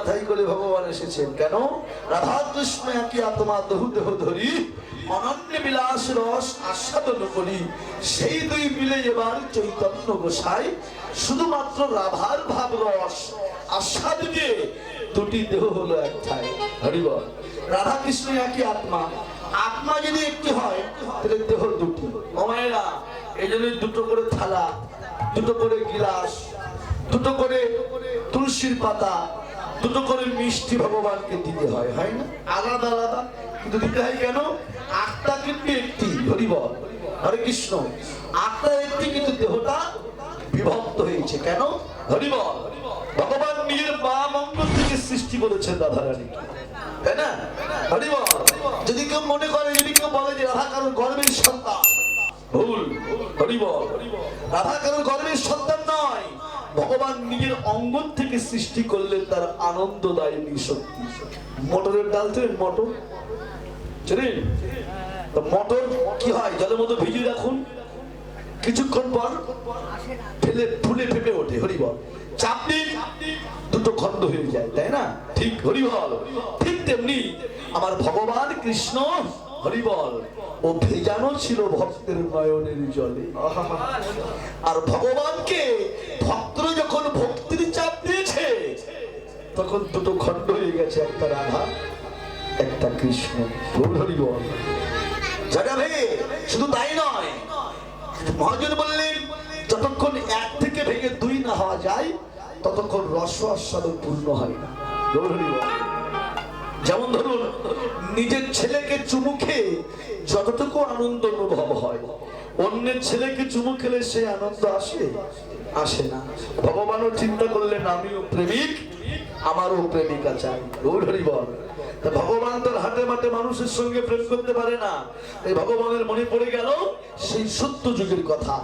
মাথায় করে ভগবান এসেছেন। কেন? রাধা কৃষ্ণ একই আত্মা দেহু দেহ ধরি, অনন্য বিলাস রস আস্বাদন করি। সেই দুই মিলে এবার চৈতন্য গোসাই শুধুমাত্র রাধার ভাব রস আস্বাদ দিয়ে দুটি দেহ হলো একটাই হরিবল রাধা কৃষ্ণ একই আত্মা। আত্মা যদি একটি হয়, তাহলে দেহ দুটি। মায়েরা, এই জন্য দুটো করে থালা, দুটো করে গিলাস, দুটো করে তুলসীর পাতা দুটো করে মিষ্টি ভগবানকে দিতে হয় হয় না? আলাদা আলাদা। কিন্তু দিতে হয় কেন? আত্মা কিন্তু একটি, হরিবল। হরে কৃষ্ণ। আত্মা একটি কিন্তু দেহটা বিভক্ত হয়েছে। কেন? হরিবল। ভগবান নিজের মা মঙ্গল থেকে সৃষ্টি করেছেন রাধা রানীকে তাই না? হরিবল। যদি কেউ মনে করে, যদি কেউ বলে যে রাধা কারণ গর্বের সন্তান, ভুল। হরিবল। রাধা কারোর গর্বের সন্তান নয়। ভগবান নিজের অঙ্গ থেকে সৃষ্টি করলেন তার আনন্দদায়িনী শক্তি মটরের ডাল তো মটর। জানেন? মটর কি হয়? জলের মধ্যে ভিজিয়ে রাখুন। কিছুক্ষণ পর ফেলে ফুলে ফেপে ওঠে হরিবল। চাপ দিন দুটো খণ্ড হয়ে যায় তাই না? ঠিক হরিবল। ঠিক তেমনি আমার ভগবান কৃষ্ণ হরিবল ও ভেজানো ছিল ভক্তের নয়নের জলে। আর ভগবানকে ভক্তরা যখন ভক্তির চাপ দিয়েছে, তখন দুটো খণ্ড হয়ে গেছে, একটা রাধা, একটা কৃষ্ণ। শুধু তাই নয়, মহাজন বললেন, যতক্ষণ এক থেকে ভেঙে দুই না হওয়া যায়, ততক্ষণ রস আস্বাদন পূর্ণ হয় না। যেমন ধরুন, নিজের ছেলেকে চুমু খেয়ে যতটুকু আনন্দ অনুভব হয় অন্যের ছেলেকে চুমু খেলে সে আনন্দ আসে? আসে না। ভগবানও চিন্তা করলেন, আমিও প্রেমিক, আমারও প্রেমিকা চাই। গৌর হরি বল ভগবান তার হাটে মাঠে মানুষের সঙ্গে প্রেম করতে পারে না। এই ভগবানের মনে পড়ে গেল সেই সত্য যুগের কথা।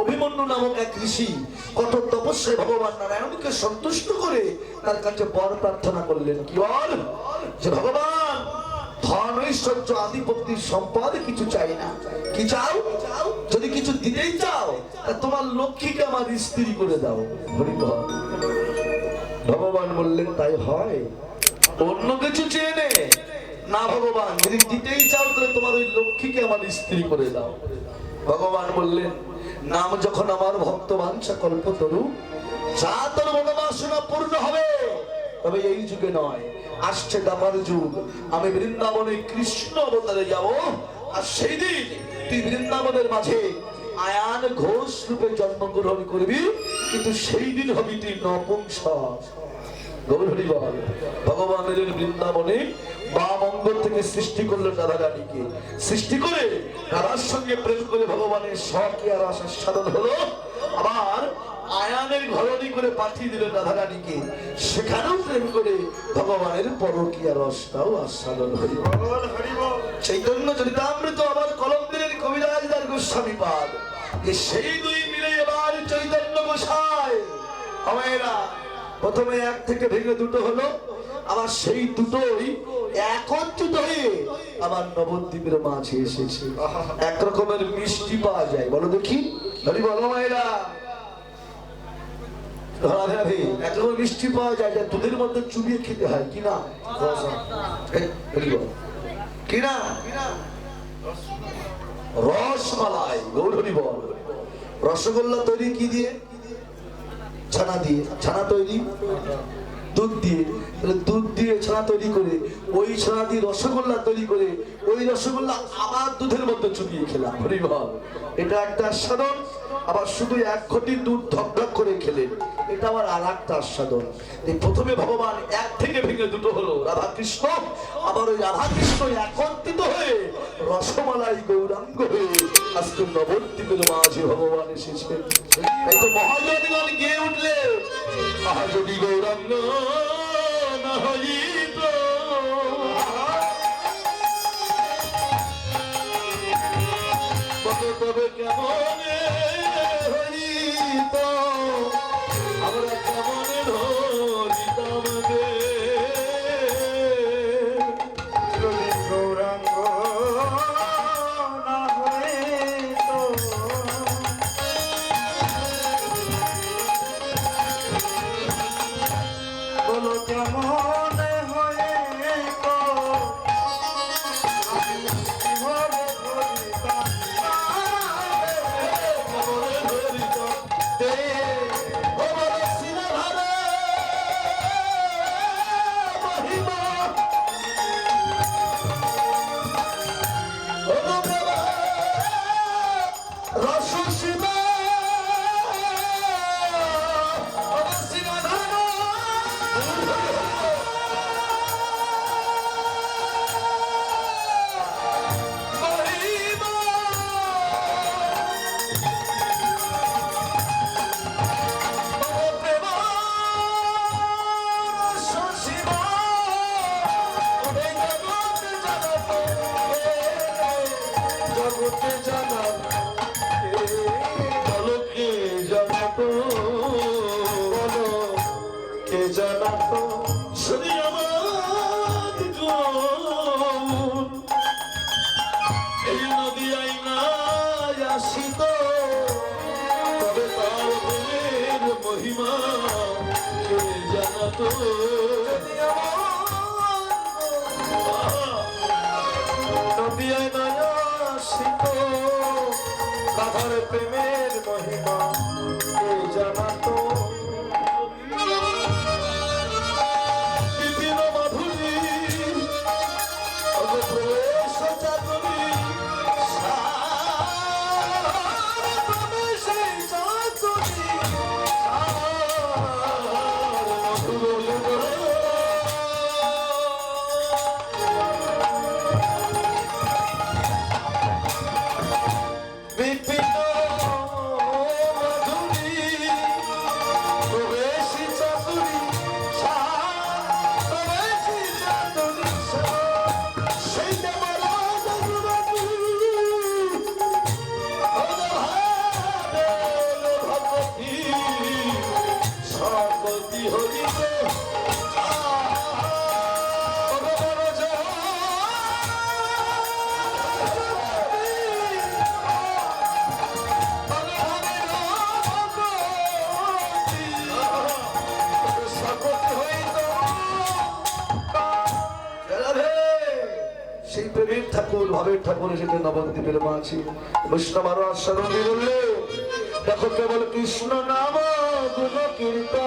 অভিমন্যু নামক এক ঋষি কঠোর তপস্যায় ভগবান নারায়ণকে সন্তুষ্ট করে তার কাছে বর প্রার্থনা করলেন, কি বল? যে ভগবান ঐশ্বর্য আধিপত্যের সম্পদ কিছু চাই না। কি চাও? যদি কিছু দিতেই চাও তোমার লক্ষ্মীকে আমার স্ত্রী করে দাও ভগবান বললেন, তাই হয়। অন্য কিছু চেয়ে নে। না ভগবান, যদি দিতেই চাও, তাহলে তোমার ওই লক্ষ্মীকে আমার স্ত্রী করে দাও। ভগবান বললেন, নাম যখন আমার ভক্ত বাঞ্ছা কল্পতরু, যা তোর মনোবাসনা পূর্ণ হবে তবে এই যুগে নয়, আসছে দামার যুগ। আমি বৃন্দাবনে কৃষ্ণ অবতারে যাব, আর সেই দিন তুই বৃন্দাবনের মাঝে আয়ান ঘোষ রূপে জন্মগ্রহণ করবি, কিন্তু সেই দিন হবি তুই নপুংসক গৌর হরি বল ভগবান বৃন্দাবনে বাম অঙ্গ থেকে সৃষ্টি করল রাধা রানীকে সৃষ্টি করে রাধার সঙ্গে প্রেম করে ভগবানের স্বকে আর আশা সাধন হলো। আবার আয়ানের ঘরণী করে পাঠিয়ে দিলেন রাধা রানীকে সেখানেও প্রেম করে ভগবানের পরকীয়া রসটাও আস্বাদন হইল। চৈতন্য চরিতামৃত আবার কলম দিলেন কবিরাজ দার গোস্বামী পাদ যে সেই দুই মিলে এবার চৈতন্য গোসায় আমায়রা প্রথমে এক থেকে ভেঙে দুটো হলো আবার সেই দুটোই একত্রিত হয়ে আবার নবদ্বীপের মাঝে এসেছে। এক রকমের মিষ্টি পাওয়া যায়। বলো দেখি। হরি বলো মায়েরা মিষ্টি পাওয়া যায় যা দুধের মধ্যে চুবিয়ে খেতে হয় কি না? এই, হরি বল। কি না? রসমালাই গৌরী বল। রসগোল্লা তৈরি কি দিয়ে? ছানা দিয়ে। ছানা তৈরি? দুধ দিয়ে। দুধ দিয়ে ছানা তৈরি করে ওই ছানা দিয়ে রসগোল্লা তৈরি করে ওই রসগোল্লা আবার দুধের মধ্যে চুপিয়ে খেলাম হরিবল এটা একটা আস্বাদন আবার শুধু এক ঘটি দুধ ধকধক করে খেলেন এটা আবার আর একটা আস্বাদন প্রথমে ভগবান এক থেকে ভেঙে দুটো হলো রাধা কৃষ্ণ আবার ওই রাধা কৃষ্ণ একত্রিত হয়ে রসমালাই গৌরাঙ্গ হয়ে আজকে নবদ্বীপের মাঝে ভগবান এসেছেন এই তো মহাজনগণ গিয়ে উঠলে, মহাজনী গৌরাঙ্গ, না হইত তবে কেমন হইত আমরা কেমন ধরিতাম গে যদি গৌরাঙ্গ না হইত। বলো কেমন আসিত তবে তার মহিমা জানাতো? ঠাকুর এসেছে নবদ্বীপের মাঝে বৈষ্ণব আরও আশ্বাদ দেখো কেবল কৃষ্ণ নাম গুণ কীর্তন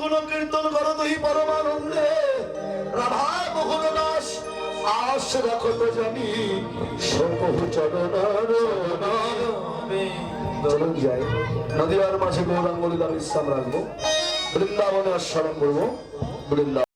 গুণ কীর্তন করো তুই পরমানন্দে। রাধা বহুল দাস, আশ রাখো তো জানি সকহু চরণার চলুন যাই। নদীয়ার মাঝে গৌরাঙ্গলি ইসলাম রাখব। বৃন্দাবনে করব। বৃন্দাবন